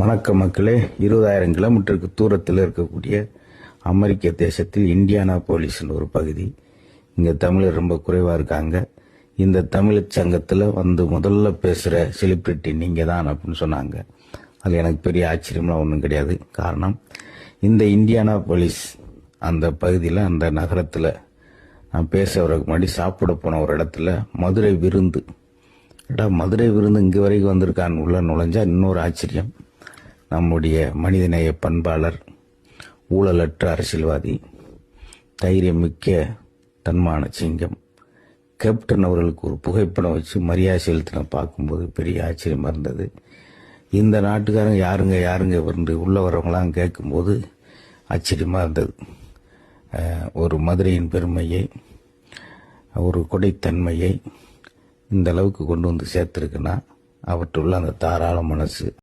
வணக்கம் மக்களே. இருபதாயிரம் கிலோமீட்டருக்கு தூரத்தில் இருக்கக்கூடிய அமெரிக்க தேசத்தில் இந்தியானா போலீஸ்னு ஒரு பகுதி. இங்கே தமிழர் ரொம்ப குறைவாக இருக்காங்க. இந்த தமிழ் சங்கத்தில் வந்து முதல்ல பேசுகிற செலிப்ரிட்டி நீங்கள் தான் அப்படின்னு சொன்னாங்க. அது எனக்கு பெரிய ஆச்சரியம்லாம் ஒன்றும் கிடையாது. காரணம் இந்த இந்தியானா போலீஸ் அந்த பகுதியில் அந்த நகரத்தில் நான் பேச முன்னாடி சாப்பிட போன ஒரு இடத்துல மதுரை விருந்து. ஏடா மதுரை விருந்து இங்கே வரைக்கும் வந்திருக்கான்னு உள்ள நுழைஞ்சா இன்னொரு ஆச்சரியம். நம்முடைய மனிதநேய பண்பாளர் ஊழலற்ற அரசியல்வாதி தைரியம் மிக்க தன்மான சிங்கம் கேப்டன் அவர்களுக்கு ஒரு புகைப்படம் வச்சு மரியாதை செலுத்தின பார்க்கும்போது பெரிய ஆச்சரியமாக இருந்தது. இந்த நாட்டுக்காரங்க யாருங்க யாருங்க வந்து உள்ள வரவங்களாம் கேட்கும்போது ஆச்சரியமாக இருந்தது. ஒரு மதுரையின் பெருமையை ஒரு கொடைத்தன்மையை இந்த அளவுக்கு கொண்டு வந்து சேர்த்துருக்குன்னா அவற்றுள்ள அந்த தாராள மனசு